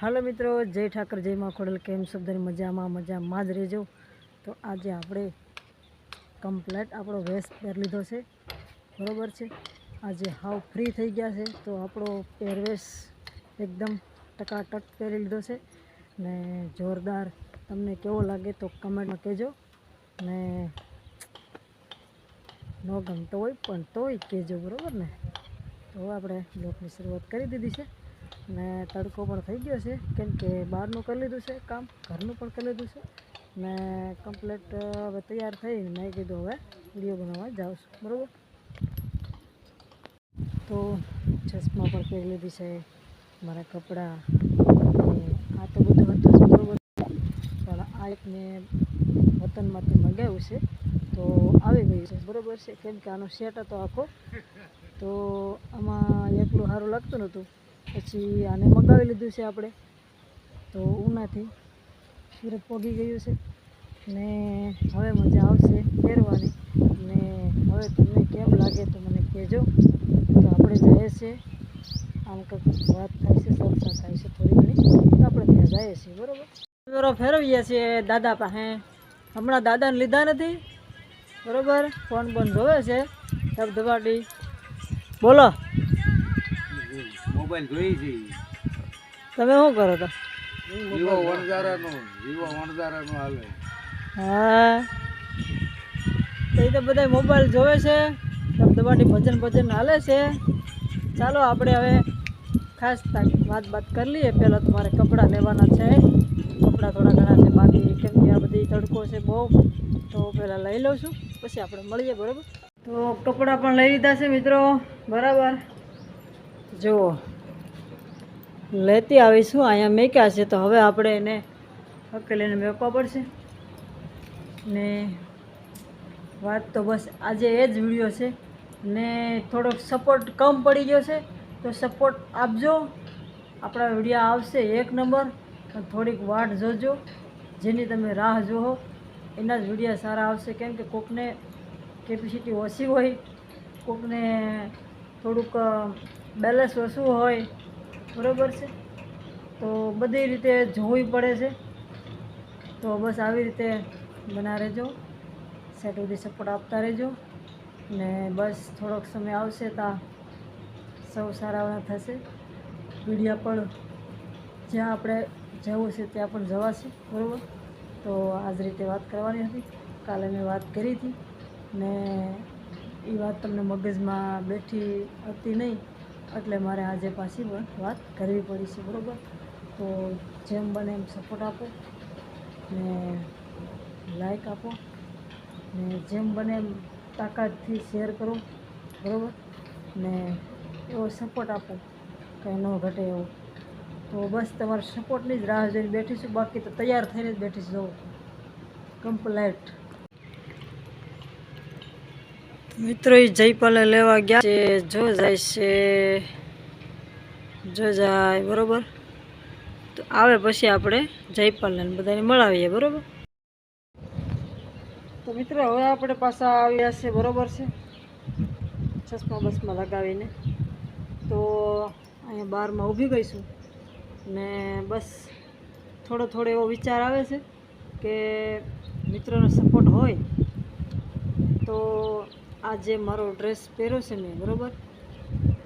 હાલો મિત્રો, જય ઠાકર, જય માં ખોડલ. કેમ શબ્દની મજામાં મજામાં જ રહેજો. તો આજે આપણે કમ્પ્લેટ આપણો વેસ પહેરી લીધો છે. બરાબર છે? આજે હાવ ફ્રી થઈ ગયા છે. તો આપણો પહેરવેશ એકદમ ટકાટક પહેરી લીધો છે. ને જોરદાર તમને કેવો લાગે તો કમેન્ટમાં કહેજો. ને ન ગમતો હોય પણ તોય કહેજો, બરાબર ને? તો આપણે બ્લોગની શરૂઆત કરી દીધી છે. ને તડકો પણ થઈ ગયો છે, કેમ કે બહારનું કરી લીધું છે કામ, ઘરનું પણ કરી લીધું છે. ને કમ્પ્લેટ હવે તૈયાર થઈને મેં કીધું હવે વીડિયો બનાવવા જાઉં છું, બરાબર? તો ચશ્મા પણ પહેરી લીધી છે, મારા કપડાં આ તો બધું હતું જ, બરાબર? પણ આ એક મેં વતનમાંથી મંગાવ્યું છે, તો આવી ગયું છે, બરાબર છે? કેમ કે આનો સેટ હતો આખો, તો આમાં એકલું સારું લાગતું નહોતું. પછી આને મગાવી લીધું છે આપણે. તો ઉનાથી સુરત પહોંચી ગયું છે. ને હવે મજા આવશે પહેરવાની ને હવે તમને કેમ લાગે તો મને કહેજો. તો આપણે જઈએ છીએ. આમ કંઈક વાત થાય છે, ચર્ચા થાય છે થોડી ઘણી. તો આપણે ત્યાં જઈએ છીએ, બરાબર? બરોબર ફેરવીએ છીએ દાદા પાસે. હમણાં દાદાને લીધા નથી. બરાબર? ફોન બંધ જોવે છે. ધબધબાટી બોલો. મોબાઈલ જોઈ છે. તમે શું કરો તો? વિવો વણઝારાનો વિવો વણઝારાનો હાલે. હા. તો એ તો બધા મોબાઈલ જોવે છે. ધબધબાટી ભજન ભજન હાલે છે. ચાલો આપણે હવે ખાસ વાત બાત કરી લઈએ. પહેલાં તો મારે કપડાં લેવાના છે. કપડાં થોડા ઘણા છે બાકી કેમ કે આ બધી તડકો છે બહુ તો પહેલાં લઈ લઉં છું. પછી આપણે મળીએ બરાબર? તો કપડાં પણ લઈ લીધા છે મિત્રો. બરાબર. જુઓ. લેતી આવીશું. અહીંયા મેક્યા છે, તો હવે આપણે એને હકેલીને મેકવા પડશે. ને વાત તો બસ આજે એ જ વીડિયો છે. ને થોડોક સપોર્ટ કમ પડી ગયો છે, તો સપોર્ટ આપજો. આપણા વીડિયો આવશે એક નંબર. થોડીક વાટ જોજો, જેની તમે રાહ જોવો એના જ વીડિયો સારા આવશે. કેમ કે કોકને કેપેસિટી ઓછી હોય, કોકને થોડુંક બેલેન્સ ઓછું હોય બરાબર છે? તો બધી રીતે જોવી પડે છે. તો બસ આવી રીતે બના રહેજો. સેટ સુધી સપોર્ટ આપતા રહેજો. ને બસ થોડોક સમય આવશે ત્યાં સૌ સારા થશે. વિડીયા પણ જ્યાં આપણે જવું છે ત્યાં પણ જવાશે. બરાબર? તો આ જ રીતે વાત કરવાની હતી. કાલે મેં વાત કરી હતી. ને એ વાત તમને મગજમાં બેઠી હતી નહીં. એટલે મારે આજે પાછી વાત કરવી પડી છે, બરાબર? તો જેમ બને એમ સપોર્ટ આપો ને લાઈક આપો ને જેમ બને એમ તાકાતથી શેર કરો, બરાબર? ને એવો સપોર્ટ આપો, કંઈ ન ઘટે એવો. તો બસ તમારા સપોર્ટની જ રાહ જોઈને બેઠીશું બાકી તો તૈયાર થઈને જ બેઠીશું જવું કમ્પ્લેટ મિત્રો એ જયપાલે લેવા ગયા છે. જો જાય છે. જો જાય, બરોબર? તો આવે પછી આપણે જયપાલને બધાને મળાવીએ, બરોબર? તો મિત્રો હવે આપણે પાછા આવ્યા છે, બરોબર છે? ચશ્મા બસમાં લગાવીને. તો અહીંયા બહારમાં ઊભી ગઈશું ને બસ થોડો થોડો એવો વિચાર આવે છે કે મિત્રોનો સપોર્ટ હોય, તો આ જે મારો ડ્રેસ પહેર્યો છે મેં, બરાબર?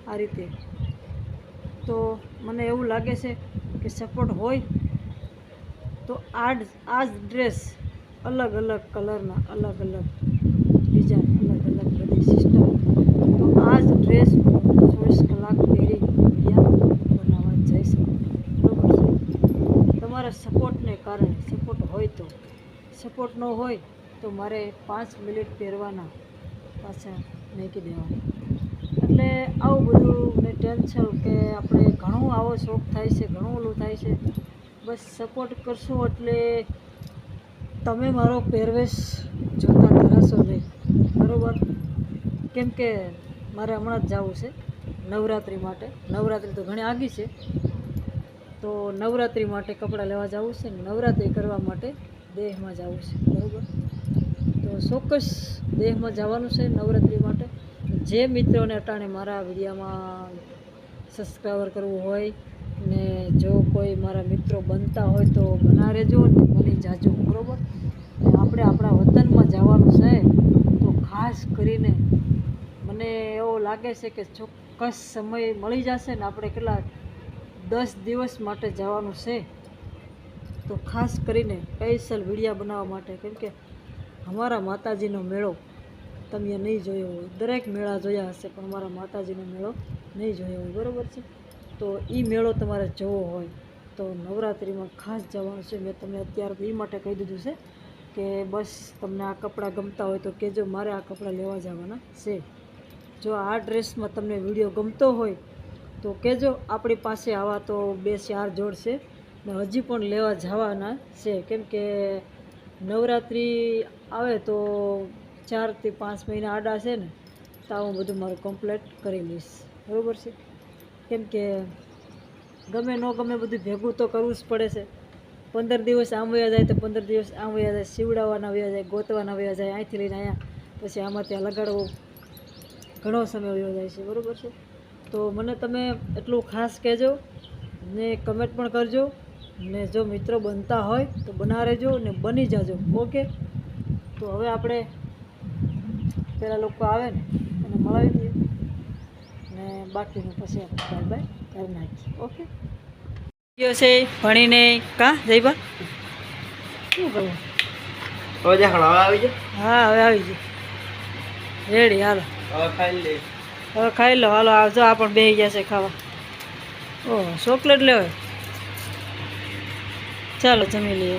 આ રીતે. તો મને એવું લાગે છે કે સપોર્ટ હોય, તો આ જ ડ્રેસ અલગ અલગ કલરના અલગ અલગ ડિઝાઇન અલગ અલગ બધી સિસ્ટમ તો આ જ ડ્રેસ ચોવીસ કલાક પહેરી બનાવવા જઈ શકું બરાબર છે? તમારા સપોર્ટને કારણે સપોર્ટ હોય તો. સપોર્ટ ન હોય તો મારે પાંચ મિનિટ પહેરવાના. પાછા મેકી દેવાના. એટલે આવું બધું મને ટેન્શન કે આપણે ઘણું આવો શોખ થાય છે, ઘણું ઓલું થાય છે, બસ સપોર્ટ કરશો એટલે તમે મારો પહેરવેશ જોતા ધરાશો નહીં. બરાબર? કેમ કે મારે હમણાં જ જવું છે નવરાત્રિ માટે. નવરાત્રિ તો ઘણી આગી છે. તો નવરાત્રિ માટે કપડાં લેવા જવું છે નવરાત્રિ કરવા માટે દેહમાં જવું છે. બરાબર? ચોક્કસ દેહમાં જવાનું છે નવરાત્રિ માટે. જે મિત્રોને અટાણે મારા વિડીયામાં સબસ્ક્રાઈબર કરવું હોય ને જો કોઈ મારા મિત્રો બનતા હોય તો બના રહેજો ને બની જાજો, બરાબર? આપણે આપણા વતનમાં જવાનું છે તો ખાસ કરીને મને એવો લાગે છે કે ચોક્કસ સમય મળી જશે ને આપણે કેટલા દસ દિવસ માટે જવાનું છે. તો ખાસ કરીને સ્પેશિયલ વિડીયા બનાવવા માટે. કેમ કે અમારા માતાજીનો મેળો તમે નહીં જોયો હોય. દરેક મેળા જોયા હશે, પણ અમારા માતાજીનો મેળો નહીં જોયો હોય. બરાબર છે? તો એ મેળો તમારે જવો હોય. તો નવરાત્રિમાં ખાસ જવાનું છે. મેં તમને અત્યારે એ માટે કહી દીધું છે કે બસ તમને આ કપડાં ગમતા હોય તો કહેજો મારે આ કપડાં લેવા જવાના છે. જો આ ડ્રેસમાં તમને વીડિયો ગમતો હોય તો કહેજો આપણી પાસે આવા તો બે ચાર જોડ છે ને હજી પણ લેવા જવાના છે. કેમ કે નવરાત્રિ આવે તો ચારથી પાંચ મહિના આડા છે ને, તો હું બધું મારું કમ્પ્લીટ કરી લઈશ. બરાબર છે? કેમ કે ગમે ન ગમે બધું ભેગું તો કરવું જ પડે છે. પંદર દિવસ આમ વયા જાય તો પંદર દિવસ આમ વયા જાય સીવડાવવાના વયા જાય, ગોતવાના વયા જાય, અહીંથી લઈને અહીંયા પછી આમાં ત્યાં લગાડવો. ઘણો સમય વયો જાય છે, બરાબર છે? તો મને તમે એટલું ખાસ કહેજો ને કમેન્ટ પણ કરજો. ને જો મિત્રો બનતા હોય તો બના રહેજો ને બની જાજો. ઓકે? તો હવે આપણે પેલા લોકો આવે ને એને મળાવી દઈએ. ને બાકીનું પછી આપણે બાય બાય કરી નાખીએ. ઓકે? ગયો છે ભણીને. કા? જઈબા શું કરવું હવે આવી હા હવે આવી જાય રેડી હાલો. હવે ખાઈ લે. હવે ખાઈ લો હાલો આવજો આ પણ બે ગયા છે ખાવા. ઓહ ચોકલેટ લેવાય ચાલો જમી લઈએ.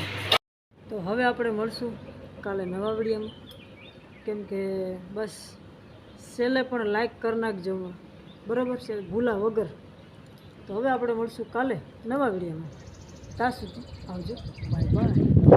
તો હવે આપણે મળશું કાલે નવા વિડીયોમાં. કેમ કે બસ સેલે પણ લાઈક કરી નાખજો. બરાબર છે? ભૂલા વગર. તો હવે આપણે મળશું કાલે નવા વિડીયોમાં. ત્યાં સુધી આવજો. Bye bye